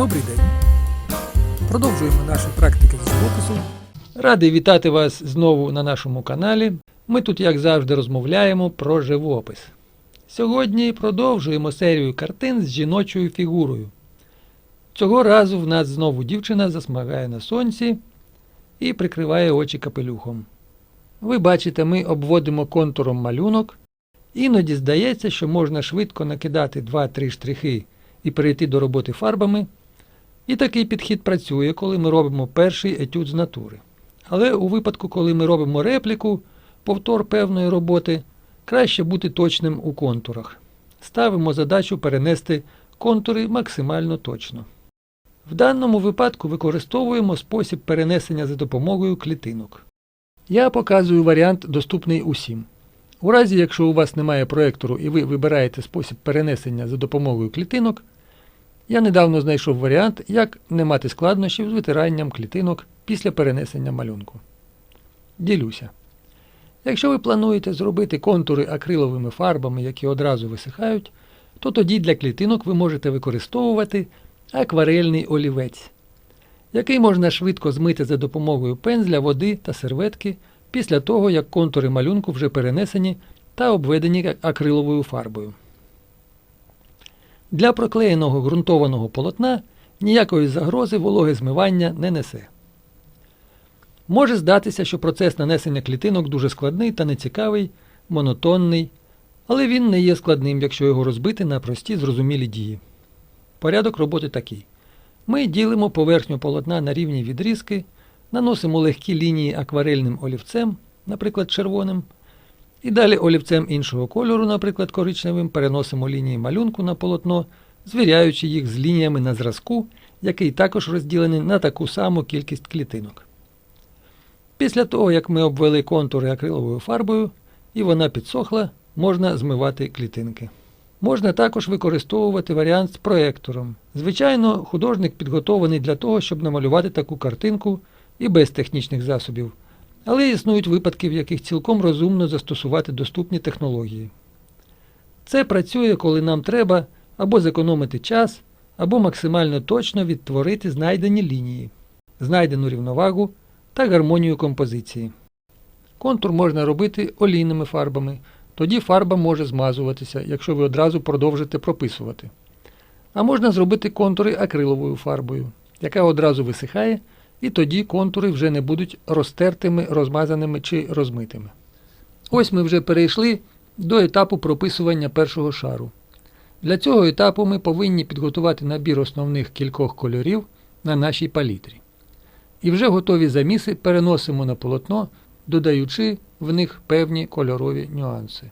Добрий день. Продовжуємо наші практики з живопису. Радий вітати вас знову на нашому каналі. Ми тут, як завжди, розмовляємо про живопис. Сьогодні продовжуємо серію картин з жіночою фігурою. Цього разу в нас знову дівчина засмагає на сонці і прикриває очі капелюхом. Ви бачите, ми обводимо контуром малюнок. Іноді здається, що можна швидко накидати 2-3 штрихи і перейти до роботи фарбами. І такий підхід працює, коли ми робимо перший етюд з натури. Але у випадку, коли ми робимо репліку, повтор певної роботи, краще бути точним у контурах. Ставимо задачу перенести контури максимально точно. В даному випадку використовуємо спосіб перенесення за допомогою клітинок. Я показую варіант, доступний усім. У разі, якщо у вас немає проектору і ви вибираєте спосіб перенесення за допомогою клітинок, я недавно знайшов варіант, як не мати складнощів з витиранням клітинок після перенесення малюнку. Ділюся. Якщо ви плануєте зробити контури акриловими фарбами, які одразу висихають, то тоді для клітинок ви можете використовувати акварельний олівець, який можна швидко змити за допомогою пензля, води та серветки після того, як контури малюнку вже перенесені та обведені акриловою фарбою. Для проклеєного ґрунтованого полотна ніякої загрози вологе змивання не несе. Може здатися, що процес нанесення клітинок дуже складний та нецікавий, монотонний, але він не є складним, якщо його розбити на прості зрозумілі дії. Порядок роботи такий. Ми ділимо поверхню полотна на рівні відрізки, наносимо легкі лінії акварельним олівцем, наприклад, червоним, і далі олівцем іншого кольору, наприклад, коричневим, переносимо лінії малюнку на полотно, звіряючи їх з лініями на зразку, який також розділений на таку саму кількість клітинок. Після того, як ми обвели контури акриловою фарбою і вона підсохла, можна змивати клітинки. Можна також використовувати варіант з проектором. Звичайно, художник підготований для того, щоб намалювати таку картинку і без технічних засобів. Але існують випадки, в яких цілком розумно застосувати доступні технології. Це працює, коли нам треба або зекономити час, або максимально точно відтворити знайдені лінії, знайдену рівновагу та гармонію композиції. Контур можна робити олійними фарбами, тоді фарба може змазуватися, якщо ви одразу продовжите прописувати. А можна зробити контури акриловою фарбою, яка одразу висихає, і тоді контури вже не будуть розтертими, розмазаними чи розмитими. Ось ми вже перейшли до етапу прописування першого шару. Для цього етапу ми повинні підготувати набір основних кількох кольорів на нашій палітрі. І вже готові заміси переносимо на полотно, додаючи в них певні кольорові нюанси.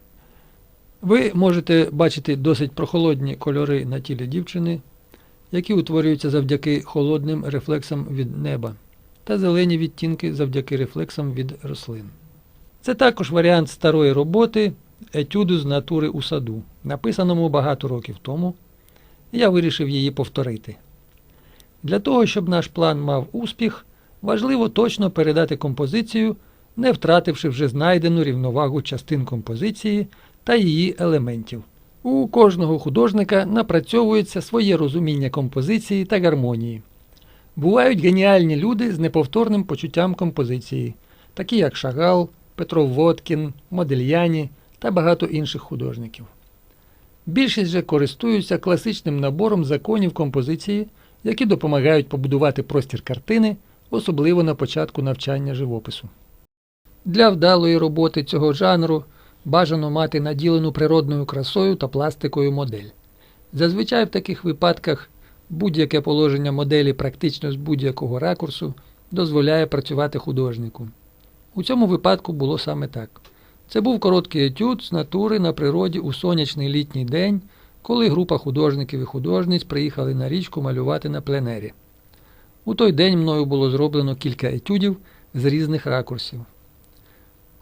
Ви можете бачити досить прохолодні кольори на тілі дівчини, які утворюються завдяки холодним рефлексам від неба, та зелені відтінки завдяки рефлексам від рослин. Це також варіант старої роботи етюду з натури у саду, написаному багато років тому. Я вирішив її повторити. Для того, щоб наш план мав успіх, важливо точно передати композицію, не втративши вже знайдену рівновагу частин композиції та її елементів. У кожного художника напрацьовується своє розуміння композиції та гармонії. Бувають геніальні люди з неповторним почуттям композиції, такі як Шагал, Петро Водкін, Модельяні та багато інших художників. Більшість же користуються класичним набором законів композиції, які допомагають побудувати простір картини, особливо на початку навчання живопису. Для вдалої роботи цього жанру бажано мати наділену природною красою та пластикою модель. Зазвичай в таких випадках будь-яке положення моделі практично з будь-якого ракурсу дозволяє працювати художнику. У цьому випадку було саме так. Це був короткий етюд з натури на природі у сонячний літній день, коли група художників і художниць приїхали на річку малювати на пленері. У той день мною було зроблено кілька етюдів з різних ракурсів.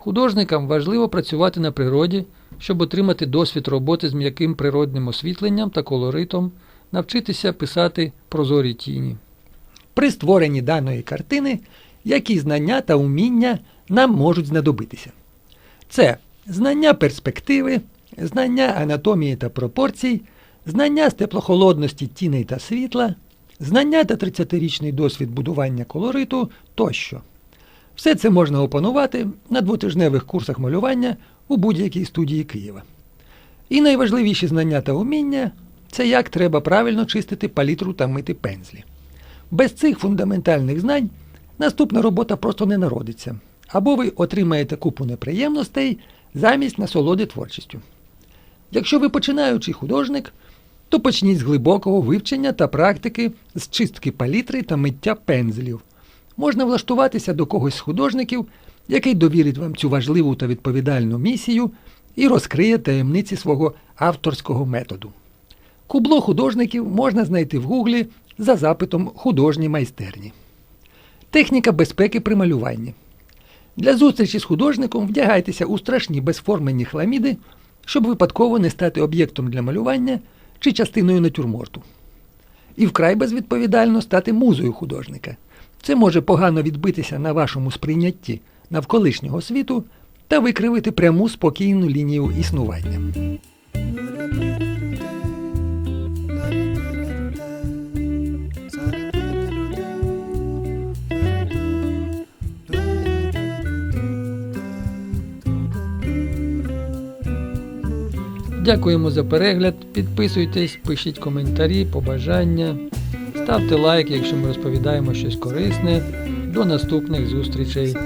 Художникам важливо працювати на природі, щоб отримати досвід роботи з м'яким природним освітленням та колоритом, навчитися писати прозорі тіні. При створенні даної картини які знання та уміння нам можуть знадобитися. Це знання перспективи, знання анатомії та пропорцій, знання з теплохолодності тіней та світла, знання та 30-річний досвід будування колориту тощо. Все це можна опанувати на двотижневих курсах малювання у будь-якій студії Києва. І найважливіші знання та уміння це як треба правильно чистити палітру та мити пензлі. Без цих фундаментальних знань наступна робота просто не народиться, або ви отримаєте купу неприємностей замість насолоди творчістю. Якщо ви починаючий художник, то почніть з глибокого вивчення та практики з чистки палітри та миття пензлів. Можна влаштуватися до когось з художників, який довірить вам цю важливу та відповідальну місію і розкриє таємниці свого авторського методу. Кубло художників можна знайти в гуглі за запитом художні майстерні. Техніка безпеки при малюванні. Для зустрічі з художником вдягайтеся у страшні безформені хламіди, щоб випадково не стати об'єктом для малювання чи частиною натюрморту. І вкрай безвідповідально стати музою художника. Це може погано відбитися на вашому сприйнятті навколишнього світу та викривити пряму спокійну лінію існування. Дякуємо за перегляд. Підписуйтесь, пишіть коментарі, побажання, ставте лайк, якщо ми розповідаємо щось корисне. До наступних зустрічей.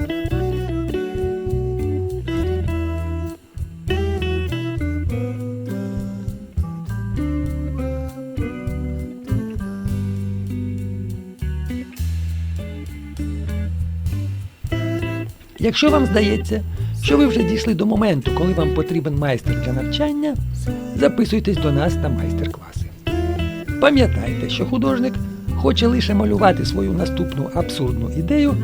Якщо вам здається, що ви вже дійшли до моменту, коли вам потрібен майстер для навчання, записуйтесь до нас на майстер-класи. Пам'ятайте, що художник хоче лише малювати свою наступну абсурдну ідею,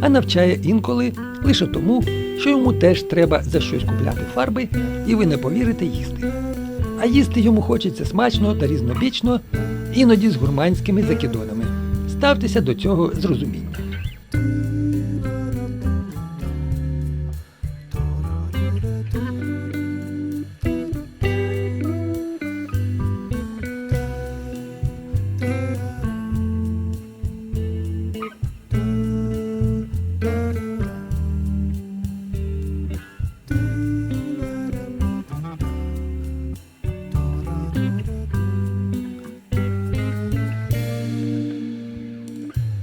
а навчає інколи лише тому, що йому теж треба за щось купляти фарби, і ви не повірите їсти. А їсти йому хочеться смачно та різнобічно, іноді з гурманськими закидонами. Ставтеся до цього з розумінням.